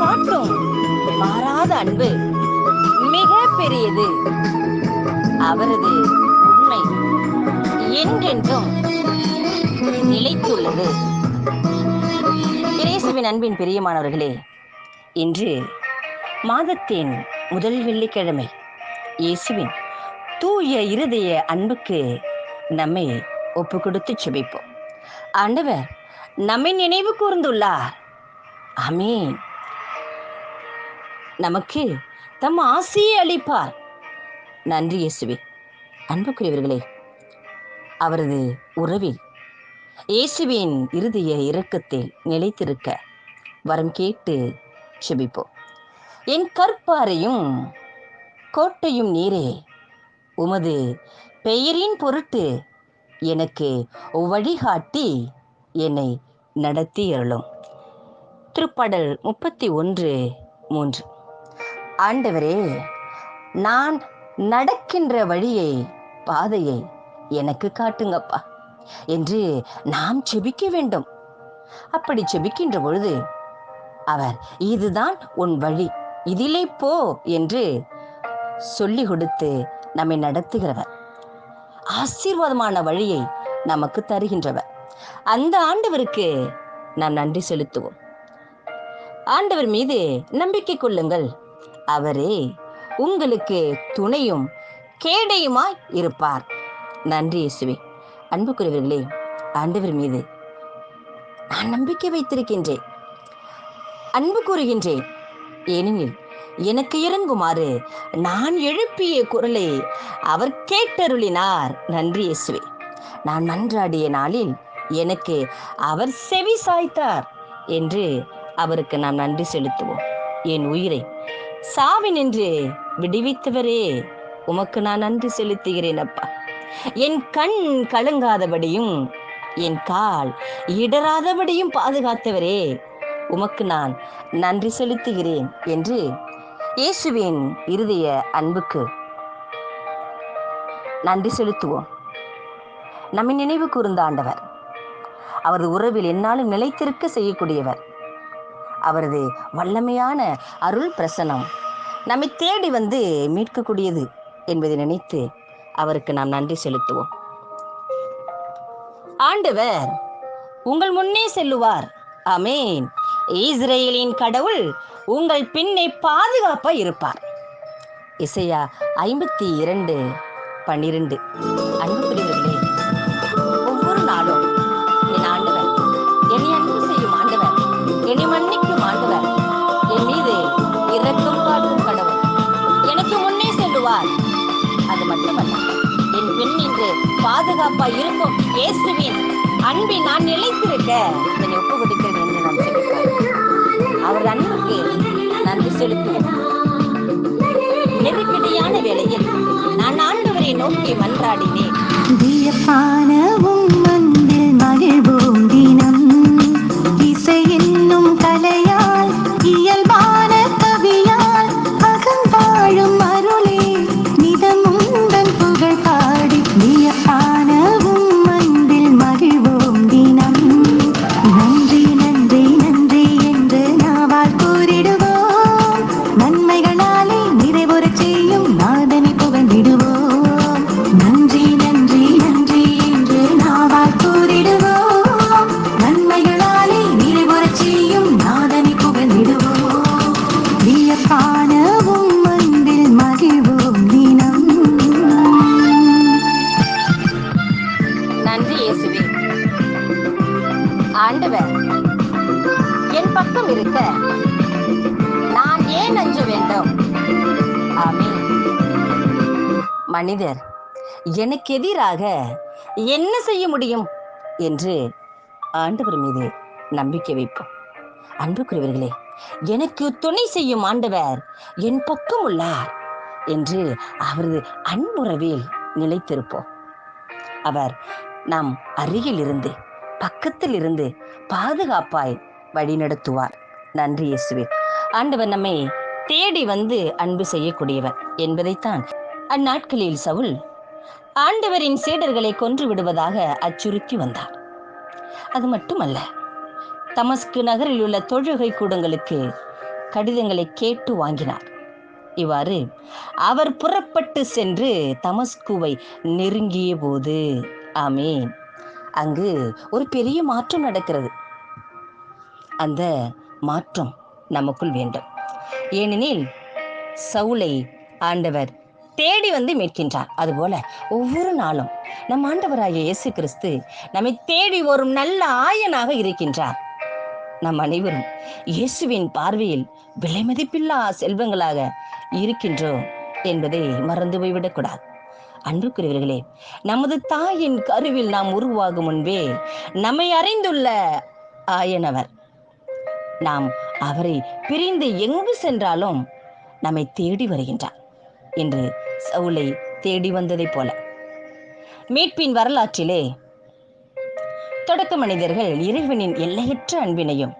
காட்டும் மாறாத அன்பு மிக பெரியது. அவரது உண்மை என்றென்றும் நிலைத்துள்ளது. இயேசுவின் அன்பின் பிரியமானவர்களே இன்று மாதத்தின் முதல் வெள்ளிக்கிழமை இயேசுவின் தூய இருதய அன்புக்கு நம்மை ஒப்பு கொடுத்து செபிப்போம் ஆண்டவர் நம்மை நினைவு கூர்ந்துள்ளார். அமீன் நமக்கு தம் ஆசையை அளிப்பார். நன்றி இயேசுவே. அன்புக்குரியவர்களே அவரது உறவில் இயேசுவின் இறுதிய இரக்கத்தில் நிலைத்திருக்க வரம் கேட்டு செபிப்போம். என் கற்பாரையும் கோட்டையும் நீரே உமது பெயரின் பொருட்டு எனக்கு வழிகாட்டி என்னை நடத்தி அருளும். திருப்பாடல் முப்பத்தி ஒன்று மூன்று. ஆண்டவரே நான் நடக்கின்ற வழியை பாதையை எனக்கு காட்டுங்கப்பா என்று நாம் செபிக்க வேண்டும். அப்படி செபிக்கின்ற பொழுது அவர் இதுதான் உன் வழி இதிலே போ என்று சொல்லி கொடுத்து நம்மை நடத்துகிறவர். ஆசீர்வாதமான வழியை நமக்கு தருகின்றவர். அந்த ஆண்டவருக்கு நாம் நன்றி செலுத்துவோம். ஆண்டவர் மீது நம்பிக்கை கொள்ளுங்கள். அவரே உங்களுக்கு துணையும் கேடையுமாய் இருப்பார். நன்றி இயேசுவே. அன்புக்குரியவர்களே ஆண்டவர் மீது நான் நம்பிக்கை வைத்திருக்கின்றேன். அன்பு கூறுகின்றேன். ஏனெனில் எனக்கு இறங்குமாறு நான் எழுப்பிய குரலை அவர் கேட்டருளினார். நன்றி இயேசுவே. நான் மன்றாடிய நாளில் எனக்கு அவர் செவி சாய்த்தார் என்று அவருக்கு நாம் நன்றி செலுத்துவோம். என் உயிரை சாவினின்று விடுவித்தவரே உமக்கு நான் நன்றி செலுத்துகிறேன் அப்பா. என் கண் கலங்காதபடியும் என் கால் இடராதபடியும் பாதுகாத்தவரே உமக்கு நான் நன்றி செலுத்துகிறேன் என்று இயேசுவின் இருதய அன்புக்கு நன்றி செலுத்துவோம். நம்மை நினைவு கூர்ந்த ஆண்டவர் அவரது உறவில் என்னாலும் நிலைத்திருக்க செய்யக்கூடியவர் அவரது வல்லமையான அருள் பிரசனம் நம்மை தேடி வந்து மீட்கக்கூடியது என்பதை நினைத்து அவருக்கு நாம் நன்றி செலுத்துவோம். ஆண்டவர் உங்கள் முன்னே செல்லுவார். அமேன் இஸ்ரேலின் கடவுள் உங்கள் பின்னே பாதுகாப்பா இருப்பார். இசையா ஐம்பத்தி இரண்டு பன்னிரண்டு. அன்புக்குரியவர்களே மட்டுமல்ல. என் பெண் இன்று பாதுகாப்பா இருக்கும் இயேசுவின் அன்பை நான் நிலைத்திருக்க என்னை ஒப்பு கொடுக்கிறேன் என்று நான் செலுத்துவோம் அவர் அன்புக்கு நன்றி செலுத்துவோம் நெருக்கடியான வேளையில் நான் ஆண்டவரை நோக்கி மன்றாடினேன். மனிதர் எனக்கு எதிராக என்ன செய்ய முடியும்? என்று ஆண்டவர் மீது நம்பிக்கை வைப்போம். அன்புக்குரியவர்களே எனக்கு துணை செய்யும் ஆண்டவர் என் பக்கம் உள்ளார் என்று அவரது அன்புறவில் நிலைத்திருப்போம். அவர் நம் அருகில் இருந்து பக்கத்தில் இருந்து பாதுகாப்பாய் வழிநடத்துவார். நன்றி இயேசுவே. ஆண்டவர் நம்மை தேடி வந்து அன்பு செய்யக்கூடியவர் என்பதைத்தான் அந்நாட்களில் சவுல் ஆண்டவரின் சீடர்களை கொன்று விடுவதாக அச்சுறுத்தி வந்தார் அது மட்டுமல்ல தமஸ்கு நகரில் உள்ள தொழுகை கூடங்களுக்கு கடிதங்களை கேட்டு வாங்கினார். இவ்வாறு அவர் புறப்பட்டு சென்று தமஸ்குவை நெருங்கிய போது ஆமீன் அங்கு ஒரு பெரிய மாற்றம் நடக்கிறது. அந்த மாற்றம் நமக்குள் வேண்டும். ஏனெனில் சவுலை ஆண்டவர் தேடி வந்து மீட்கின்றார். அதுபோல ஒவ்வொரு நாளும் நம் ஆண்டவராகிய இயேசு கிறிஸ்து நம்மை தேடி வரும் நல்ல ஆயனாக இருக்கின்றார். நம் அனைவரும் இயேசுவின் பார்வையில் விலை மதிப்பில்லா செல்வங்களாக இருக்கின்றோம் என்பதை மறந்து போய்விடக்கூடாது. அன்புக்குரியவர்களே நமது தாயின் கருவில் நாம் உருவாகும் முன்பே நம்மை அறிந்துள்ள ஆயனவர். நாம் அவரை பிரிந்து எங்கு சென்றாலும் நம்மை தேடி வருகின்றார். என்று சவுலை தேடி வந்ததைப் போல. மீட்பின் வரலாற்றிலே தொடக்க மனிதர்கள் இறைவனின் எல்லையற்ற அன்பினையும்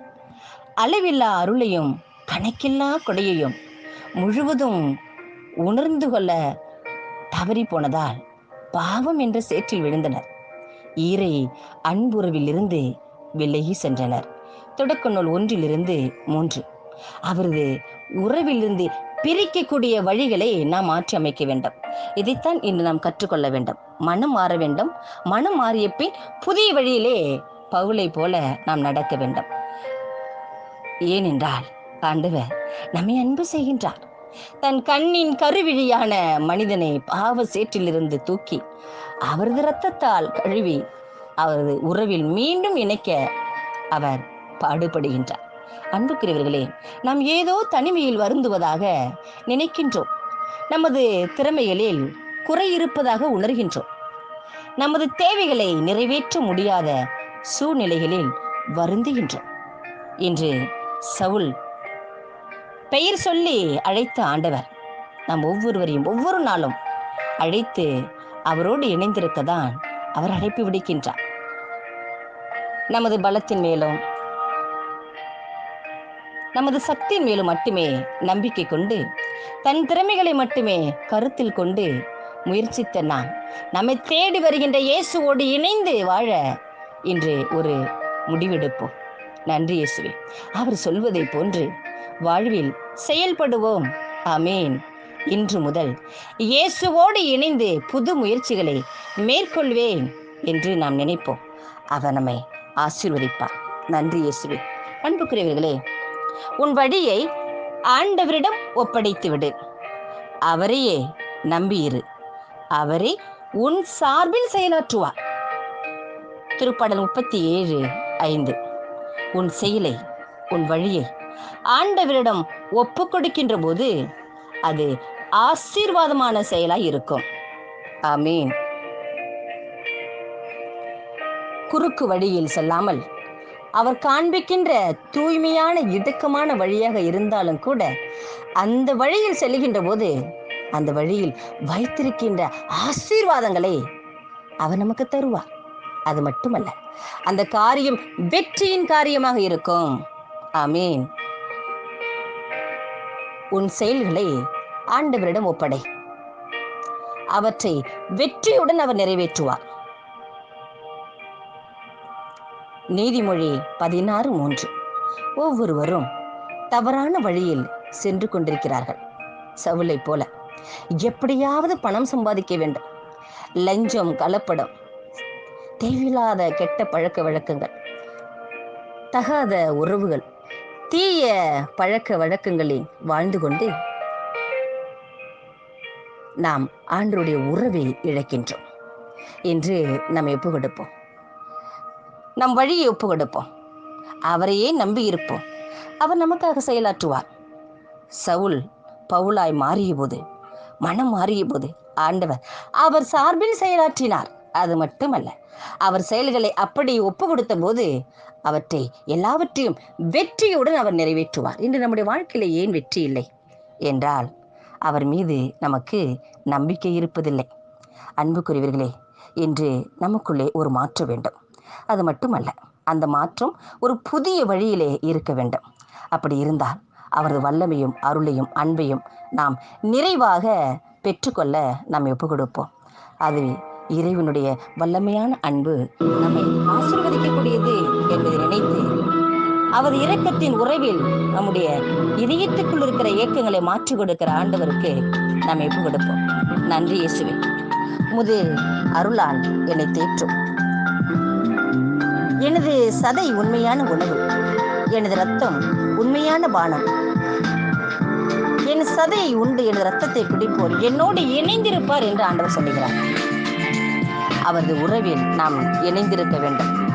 அளவில்லா அருளையும் கணக்கில்லா கொடையையும் முழுவதும் உணர்ந்து கொள்ள தவறி போனதால் பாவம் என்ற சேற்றில் விழுந்தனர். ஈரை அன்புறவிலிருந்து விலகி சென்றனர். தொடக்க நூல் ஒன்றிலிருந்து மூன்று. அவரது உறவிலிருந்து பிரிக்கக்கூடிய வழிகளை நாம் மாற்றி அமைக்க வேண்டும். இதைத்தான் இன்று நாம் கற்றுக்கொள்ள வேண்டும். மனம் மாற வேண்டும். மனம் மாறிய பின் புதிய வழியிலே பவுலை போல நாம் நடக்க வேண்டும். ஏனென்றால் ஆண்டவர் நம்மை அன்பு செய்கின்றார். தன் கண்ணின் கருவிழியான மனிதனை பாவ சேற்றிலிருந்து தூக்கி அவரது இரத்தத்தால் கழுவி அவரது உறவில் மீண்டும் இணைக்க அவர் பாடுபடுகின்றார். அன்புக்குரியவர்களே நாம் ஏதோ தனிமையில் வருந்துவதாக நினைக்கின்றோம். நமது திறமைகளில் குறை இருப்பதாக உணர்கின்றோம். நமது தேவைகளை நிறைவேற்ற முடியாத சூழ்நிலைகளில் வருந்துகின்றோம். இன்று சவுல் பெயர் சொல்லி அழைத்த ஆண்டவர் நாம் ஒவ்வொருவரையும் ஒவ்வொரு நாளும் அழைத்து அவரோடு இணைந்திருக்க தான் அவர் அழைப்பு விடுக்கின்றார். நமது பலத்தின் மேலும் நமது சக்தியின் மேலும் மட்டுமே நம்பிக்கை கொண்டு தன் திறமைகளை மட்டுமே கருத்தில் கொண்டு முயற்சித்த நாம். நம்மை தேடி வருகின்ற இயேசுவோடு இணைந்து வாழ இன்று ஒரு முடிவெடுப்போம். நன்றி இயேசுவே. அவர் சொல்வதை போன்று வாழ்வில் செயல்படுவோம். அமேன் இன்று முதல் இயேசுவோடு இணைந்து புது முயற்சிகளை மேற்கொள்வேன் என்று நாம் நினைப்போம். அவர் நம்மை ஆசீர்வதிப்பார். நன்றி இயேசுவே. அன்புக்குரியவர்களே உன் வழியை ஆண்டவரிடம் ஒப்படைத்து விடு அவரையே நம்பியிரு. அவரே உன் சார்பில் செயலாற்றுவார். திருப்பாடல் முப்பத்தி ஏழு ஐந்து. உன் செயலை உன் வழியை ஆண்டவரிடம் ஒப்பு கொடுக்கின்ற போது அது ஆசீர்வாதமான செயலாய் இருக்கும். ஆமீன். குறுக்கு வழியில் செல்லாமல் அவர் காண்பிக்கின்ற தூய்மையான இடுக்கமான வழியாக இருந்தாலும் கூட அந்த வழியில் செல்கின்ற போது அந்த வழியில் வைத்திருக்கின்ற ஆசீர்வாதங்களை அவர் நமக்கு தருவார். அது மட்டுமல்ல அந்த காரியம் வெற்றியின் காரியமாக இருக்கும். ஆமீன். உன் செயல்களை ஆண்டவரிடம் ஒப்படை. அவற்றை வெற்றியுடன் அவர் நிறைவேற்றுவார். நீதிமொழி பதினாறு மூன்று. ஒவ்வொருவரும் தவறான வழியில் சென்று கொண்டிருக்கிறார்கள். சவுலை போல எப்படியாவது பணம் சம்பாதிக்க வேண்டும். லஞ்சம் கலப்படம் தேவையில்லாத கெட்ட பழக்க வழக்கங்கள் தகாத உறவுகள் தீய பழக்க வழக்கங்களில் வாழ்ந்து கொண்டு நாம் ஆண்டருடைய உறவை இழக்கின்றோம். என்று நாம் ஒப்பு கொடுப்போம் நம் வழியை ஒப்பு கொடுப்போம் அவரையே நம்பி இருப்போம். அவர் நமக்காக செயலாற்றுவார். சவுல் பவுலாய் மாறிய போது மனம் மாறிய போது ஆண்டவர் அவர் சார்பில் செயலாற்றினார். அது மட்டுமல்ல அவர் செயல்களை அப்படி ஒப்பு கொடுத்த போது அவற்றை எல்லாவற்றையும் வெற்றியுடன் அவர் நிறைவேற்றுவார். இன்று நம்முடைய வாழ்க்கையில ஏன் வெற்றி இல்லை? என்றால் அவர் மீது நமக்கு நம்பிக்கை இருப்பதில்லை. அன்புக்குரியவர்களே இன்று நமக்குள்ளே ஒரு மாற்ற வேண்டும். அது மட்டுமல்ல அந்த மாற்றம் ஒரு புதிய வழியிலே இருக்க வேண்டும். அப்படி இருந்தால் அவரது வல்லமையும் அருளையும் அன்பையும் நாம் நிறைவாக பெற்றுக்கொள்ள நாம் ஒப்பு கொடுப்போம் அது இறைவனுடைய வல்லமையான அன்பு நம்மை ஆசீர்வதிக்கக்கூடியது என்பதை நினைத்து அவர் இரக்கத்தின் உறவில் நம்முடைய இதயத்துக்குள் இருக்கிற இயக்கங்களை மாற்றி கொடுக்கிற ஆண்டவருக்கு நாம் எப்போ கொடுப்போம் நன்றி இயேசுவே. முது அருளால் என்னை தேற்றும். எனது சதை உண்மையான உணவு. எனது ரத்தம் உண்மையான பானம். என் சதையை உண்டு எனது ரத்தத்தை குடிப்போர் என்னோடு இணைந்திருப்பார் என்று ஆண்டவர் சொல்லுகிறார். அவரது உறவில் நாம் இணைந்திருக்க வேண்டும்.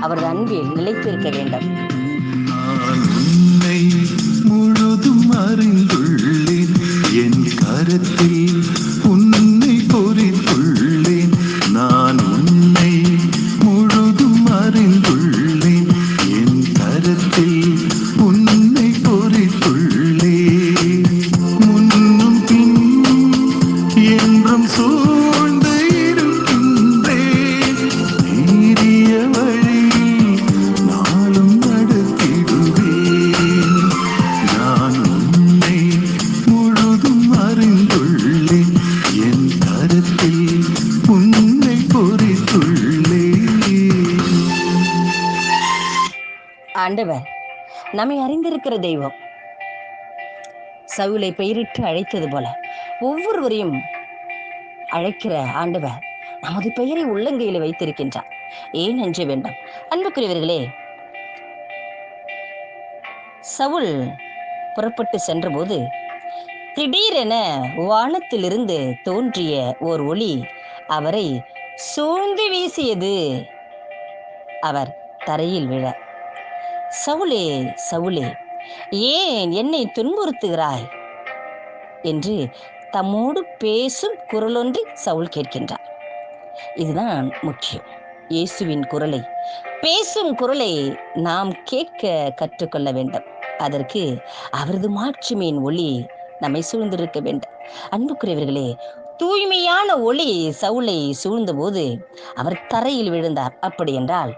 அவரது அன்பில் நிலைத்திருக்க வேண்டும். உன்னை முழுதும் அறிந்துள்ளேன். என் கருத்தில் உன்னை பொறித்துள்ளேன். இருக்கிற தெய்வம். சவுலை பெயரிட்டு அழைத்தது போல ஒவ்வொருவரையும் அழைக்கிற ஆண்டவர் நமது பெயரை உள்ளங்கையில் வைத்திருக்கின்றார். ஏன் அஞ்ச வேண்டாம்? அன்புக்குரியவர்களே சவுல் புறப்பட்டு சென்றபோது திடீரென வானத்திலிருந்து தோன்றிய ஓர் ஒளி அவரை சூழ்ந்து வீசியது. அவர் தரையில் விழ. சவுலே சவுலே ஏன் என்னை துன்புறுத்துகிறாய்? என்று தம்மோடு பேசும் குரலொன்றை சவுல் கேட்கின்றார். இதுதான் முக்கியம். இயேசுவின் குரலை பேசும் குரலை நாம் கேட்க கற்றுக்கொள்ள வேண்டும். அதற்கு அவரது மாட்சிமையின் ஒளி நம்மை சூழ்ந்திருக்க வேண்டும். அன்புக்குரியவர்களே தூய்மையான ஒளி சவுளை சூழ்ந்தபோது அவர் தரையில் விழுந்தார். அப்படி என்றால்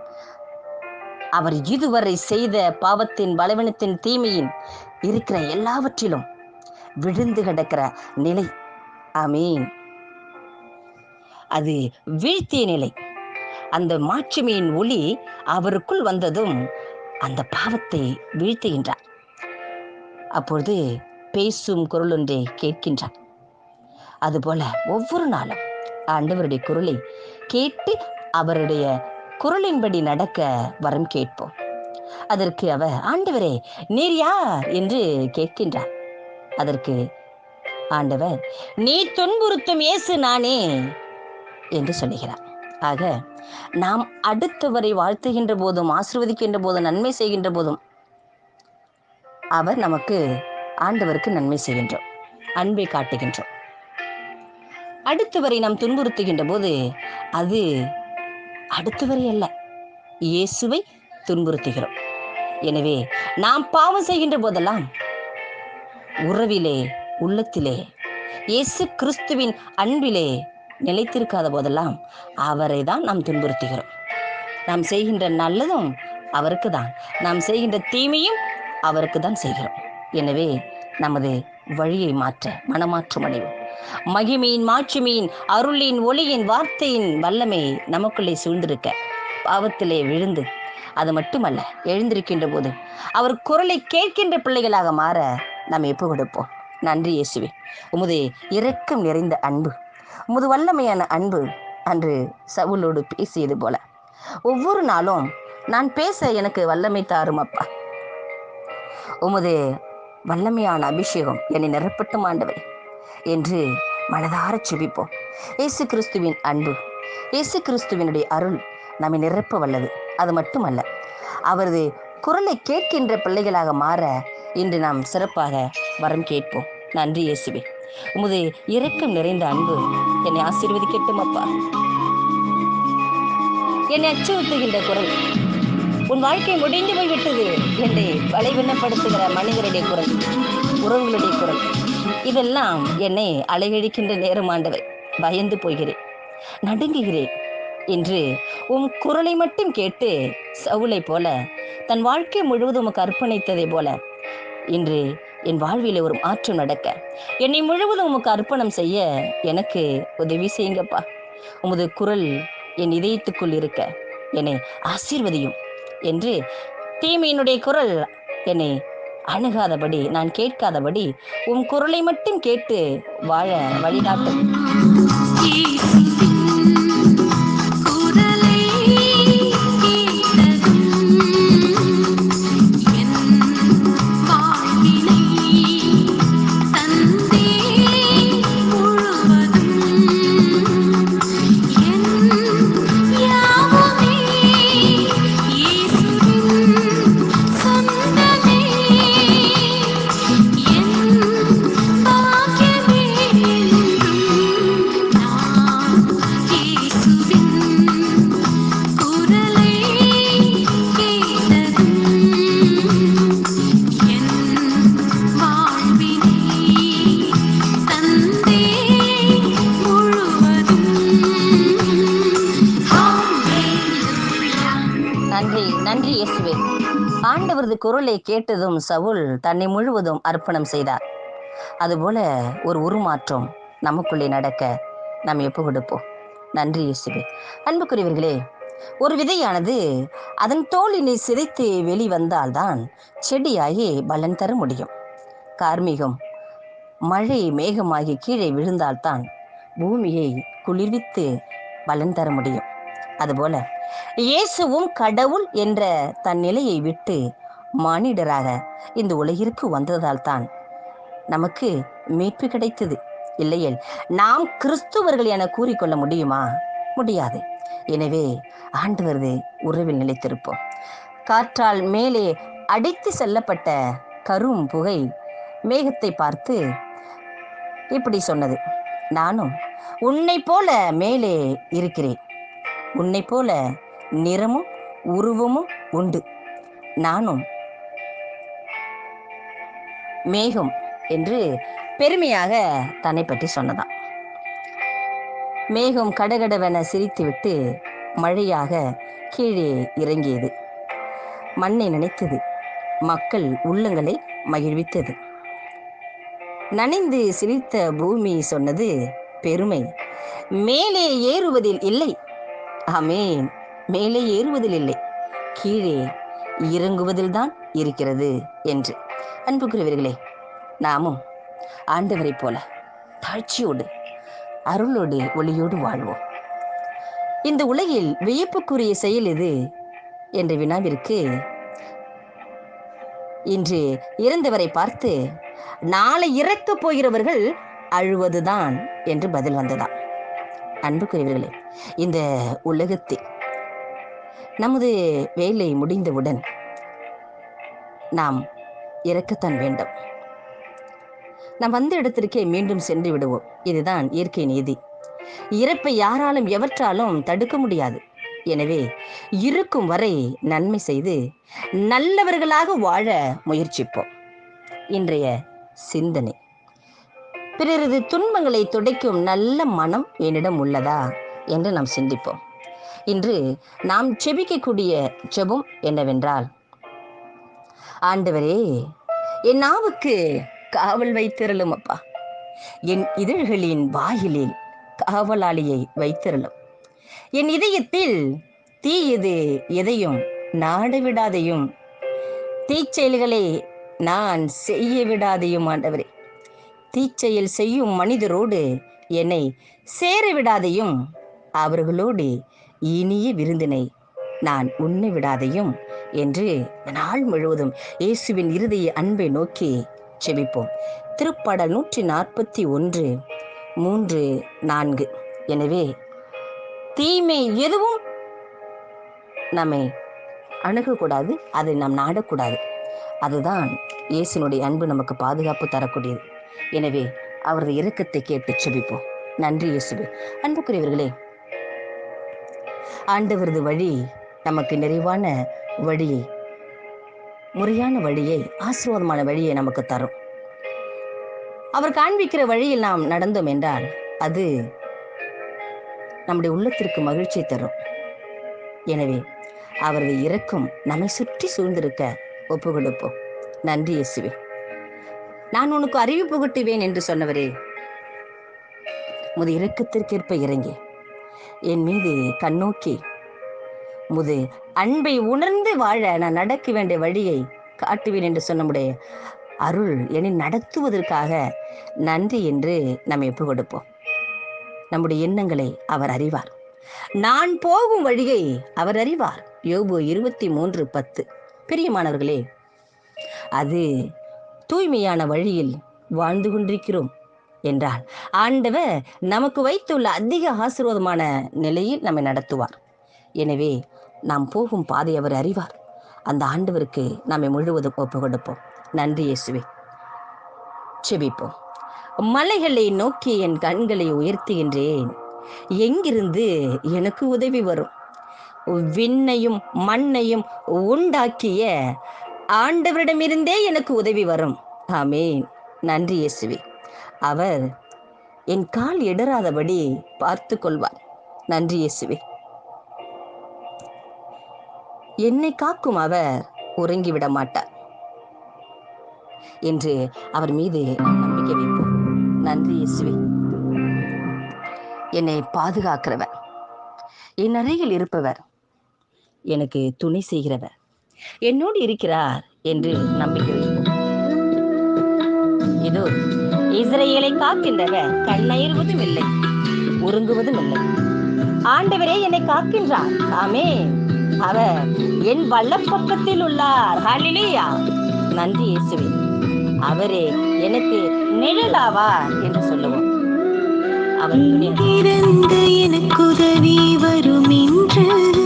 அவர் இதுவரை செய்த பாவத்தின் பலவீனத்தின் தீமையின் இருக்கிற எல்லாவற்றிலும் விழுந்து கிடக்கிற நிலை. ஆமீன். அது வீழ்த்திய நிலை. அந்த மாட்சிமையின் ஒளி அவருக்குள் வந்ததும் அந்த பாவத்தை வீழ்த்துகின்றார். அப்பொழுது பேசும் குரல் ஒன்றை கேட்கின்றார். அதுபோல ஒவ்வொரு நாளும் ஆண்டவருடைய குரலை கேட்டு அவருடைய குரலின்படி நடக்க வரம் கேட்போம். அதற்கு அவர் ஆண்டவரே நீர் யார்? என்று கேட்கின்றார். அதற்கு ஆண்டவர் நீ துன்புறுத்தும் இயேசு நானே என்று சொல்லுகிறார். ஆக நாம் அடுத்தவரை வாழ்த்துகின்ற போதும் ஆசிர்வதிக்கின்ற போதும் நன்மை செய்கின்ற போதும் அவர் நமக்கு ஆண்டவருக்கு நன்மை செய்கின்றோம் அன்பை காட்டுகின்றோம். அடுத்தவரை நாம் துன்புறுத்துகின்ற போது அது அடுத்தவரை அல்ல இயேசுவை துன்புறுத்துகிறோம். எனவே நாம் பாவம் செய்கின்ற போதெல்லாம் உறவிலே உள்ளத்திலே இயேசு கிறிஸ்துவின் அன்பிலே நிலைத்திருக்காத போதெல்லாம் அவரை தான் நாம் துன்புறுத்துகிறோம். நாம் செய்கின்ற நல்லதும் அவருக்கு தான் நாம் செய்கின்ற தீமையும் அவருக்கு தான் செய்கிறோம். எனவே நமது வழியை மாற்ற மனமாற்றம் அடைவோம். மகிமையின் மாட்சிமையின் அருளின் ஒளியின் வார்த்தையின் வல்லமை நமக்குள்ளே சூழ்ந்திருக்க பாவத்திலே விழுந்து அது மட்டுமல்ல எழுந்திருக்கின்ற போது அவர் குரலை கேட்கின்ற பிள்ளைகளாக மாற நாம் எப்போ கொடுப்போம்? நன்றி இயேசுவே. உமது இரக்கம் நிறைந்த அன்பு உமது வல்லமையான அன்பு அன்று சவுலோடு பேசியது போல. ஒவ்வொரு நாளும் நான் பேச எனக்கு வல்லமை தாரும் அப்பா. உமது வல்லமையான அபிஷேகம் என்னை நிரப்பட்டும் ஆண்டவரே. என்று மனதார செபிப்போம். இயேசு கிறிஸ்துவின் அன்பு இயேசு கிறிஸ்துவினுடைய அருள் நம்மை நிரப்ப வல்லது. அது மட்டுமல்ல அவரது குரலை கேட்கின்ற பிள்ளைகளாக மாற இன்று நாம் சிறப்பாக வரம் கேட்போம். நன்றி இயேசுவே. உமது இரக்கம் நிறைந்த அன்பு என்னை ஆசீர்வதிக்கட்டும் அப்பா. என்னை அச்சுறுத்துகின்ற குரல் உன் வாழ்க்கை முடிந்து போய்விட்டது. என்று வலைவினப்படுத்துகிற மனிதருடைய குரல் உறவுகளுடைய குரல். இதெல்லாம் என்னை அலையழிக்கின்ற நேரம் ஆண்டவர் பயந்து போகிறேன். நடுங்குகிறேன் என்று உம் குரலை மட்டும் கேட்டு சவுளை போல தன் வாழ்க்கை முழுவதும் உமக்கு அர்ப்பணித்ததை போல இன்று என் வாழ்வில் ஒரு மாற்றம் நடக்க என்னை முழுவதும் உமக்கு அர்ப்பணம் செய்ய எனக்கு உதவி செய்யுங்கப்பா. உமது குரல் என் இதயத்துக்குள் இருக்க என்னை ஆசீர்வதியும் என்று தீமையினுடைய குரல் என்னை அணுகாதபடி நான் கேட்காதபடி உன் குரலை மட்டும் கேட்டு வாழ வழிகாட்டும் அவரது குரலை கேட்டதும் சவுல் தன்னை முழுவதும் அர்ப்பணம் செய்தார். அதுபோல ஒரு உருமாற்றம் நமக்குள்ளே நடக்க நாம் எப்போ கொடுப்போம். நன்றி இயேசுவே. அன்புக்குரியவர்களே ஒரு விதையானது அதன் தோலினை சிதைத்து வெளிவந்தால்தான் செடியாகி பலன் தர முடியும். கார்மீகம் மழை மேகமாகி கீழே விழுந்தால்தான் பூமியை குளிர்வித்து பலன் தர முடியும். அதுபோல இயேசுவும் கடவுள் என்ற தன் நிலையை விட்டு மானிடராக இந்த உலகிற்கு வந்ததால் தான் நமக்கு மீட்பு கிடைத்தது. இல்லையேல் நாம் கிறிஸ்துவர்கள் என கூறிக்கொள்ள முடியுமா? முடியாது. எனவே ஆண்டவரது உறவில் நிலைத்திருப்போம். காற்றால் மேலே அடித்து செல்லப்பட்ட கரும் புகை மேகத்தை பார்த்து இப்படி சொன்னது நானும் உன்னை போல மேலே இருக்கிறேன். உன்னை போல நிறமும் உருவமும் உண்டு. நானும் மேகம் என்று பெருமையாக தன்னை பற்றி சொன்னதாம். மேகம் கடகடவென சிரித்துவிட்டு மழையாக கீழே இறங்கியது. மண்ணை நினைத்தது. மக்கள் உள்ளங்களை மகிழ்வித்தது. நனைந்து சிரித்த பூமி சொன்னது பெருமை மேலே ஏறுவதில் இல்லை. ஆமேன் மேலே ஏறுவதில் இல்லை. கீழே இறங்குவதில்தான் இருக்கிறது என்று. அன்புக்குரியவர்களே நாமும் ஆண்டவரைப் போல தாழ்ச்சியோடு அருளோடு ஒளியோடு வாழ்வோம். இந்த உலகில் வியப்புக்குரிய செயல் எது என்ற வினாவிற்கு இன்று இறந்தவரை பார்த்து நாளை இறக்க போகிறவர்கள் அழுவதுதான் என்று பதில் வந்ததாம். அன்புக்குரியவர்களே இந்த உலகத்தில் நமது வேலை முடிந்தவுடன் நாம் இறக்கத்தான் வேண்டும். நாம் வந்த இடத்திற்கே மீண்டும் சென்று விடுவோம். இதுதான் இயற்கை நீதி. இறப்பை யாராலும் எவற்றாலும் தடுக்க முடியாது. எனவே இருக்கும் வரை நன்மை செய்து நல்லவர்களாக வாழ முயற்சிப்போம். இன்றைய சிந்தனை. பிறரது துன்பங்களை துடைக்கும் நல்ல மனம் என்னிடம் உள்ளதா என்று நாம் சிந்திப்போம். இன்று நாம் செபிக்கக்கூடிய செபம் என்னவென்றால் ஆண்டவரே என் நாவுக்கு காவல் வைத்திரலும் அப்பா. என் இதழ்களின் வாயிலில் காவலாளியை வைத்திரலும் என் இதயத்தில் தீயது எதையும் நாடவிடாதையும் தீச்செயல்களை நான் செய்ய விடாதையும் ஆண்டவரே. தீச்செயல் செய்யும் மனிதரோடு என்னை சேர விடாதையும் அவர்களோடு இனிய விருந்தினை நான் உண்ண விடாதையும் என்று இந்த நாள் முழுவதும் இயேசுவின் இருதய அன்பை நோக்கி செபிப்போம். திருப்பாடல் நூற்றி நாற்பத்தி ஒன்று மூன்று நான்கு. எனவே தீமை எதுவும் நம்மை அணுகக்கூடாது அதை நாம் நாடக்கூடாது. அதுதான் இயேசுனுடைய அன்பு நமக்கு பாதுகாப்பு தரக்கூடியது. எனவே அவரது இறக்கத்தை கேட்டு செபிப்போம். நன்றி இயேசுவே. அன்புக்குரியவர்களே ஆண்டவரது வழி நமக்கு நிறைவான வழியை முறையான வழியை ஆசீர்வாதமான வழியை நமக்கு தரும். அவர் காண்பிக்கிற வழியில் நாம் நடந்தோம் என்றால் அது நம்முடைய உள்ளத்திற்கு மகிழ்ச்சி தரும். எனவே அவரது இறக்கும் நம்மை சுற்றி சூழ்ந்திருக்க ஒப்பு கொடுப்போம் நன்றி இயேசுவே. நான் உனக்கு அறிவு புகட்டுவேன் என்று சொன்னவரே முது இறக்கத்திற்கேற்ப இறங்கி. என் மீது கண்ணோக்கி முது அன்பை உணர்ந்து வாழ நான் நடக்க வேண்டிய வழியை காட்டுவேன் என்று சொன்ன நம்முடைய அருள் என்னை நடத்துவதற்காக நன்றி என்று நாம் எப்போ கொடுப்போம். நம்முடைய எண்ணங்களை அவர் அறிவார். நான் போகும் வழியை அவர் அறிவார். யோபு இருபத்தி மூன்று பத்து. பிரியமானவர்களே அது தூய்மையான வழியில் வாழ்ந்து கொண்டிருக்கிறோம் என்றால் ஆண்டவர் நமக்கு வைத்துள்ள அதிக ஆசீர்வாதமான நிலையில் நம்மை நடத்துவார். எனவே நாம் போகும் பாதை அவர் அறிவார். அந்த ஆண்டவருக்கு நம்மை முழுவதும் ஒப்பு கொடுப்போம் நன்றி இயேசுவே. செபிப்போம். மலைகளை நோக்கி என் கண்களை உயர்த்துகின்றேன். எங்கிருந்து எனக்கு உதவி வரும்? விண்ணையும் மண்ணையும் உண்டாக்கிய ஆண்டவரிடமிருந்தே எனக்கு உதவி வரும். ஆமேன். நன்றி இயேசுவே. அவர் என் கால் இடராதபடி பார்த்து கொள்வார் நன்றி இயேசுவே. என்னை காக்கும் அவர் உறங்கிவிட மாட்டார். என்று அவர் மீது நாம் நம்பிக்கை வைப்போம். நன்றி இயேசுவே. என்னை பாதுகாக்கிறவர். என் அருகில் இருப்பவர். எனக்கு துணை செய்கிறவர். என்னோடு இருக்கிறார் என்று நம்பிக்கை வைப்போம். இதோ இஸ்ரேலை காக்கின்றவர் கண்ணயர்வதும் இல்லை உறங்குவதும் இல்லை. ஆண்டவரே என்னை காக்கின்றார். ஆமே அவர் என் வல்லப்பக்கத்தில் உள்ளார். ஹாலிலேயா நன்றி இயேசுவே. அவரே எனக்கு நிழலாவா என்று சொல்லுவோம். அவர் துணை எனக்கு உதவி வரும் என்று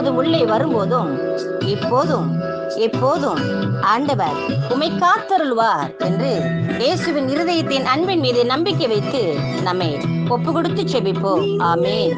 போகும்போதும் உள்ளே வரும்போதும் இப்போதும் எப்போதும் ஆண்டவர் உமை காத்தருள்வார் என்று இயேசுவின் இருதயத்தின் அன்பின் மீது நம்பிக்கை வைத்து நம்மை ஒப்பு கொடுத்து செபிப்போம். ஆமேன்.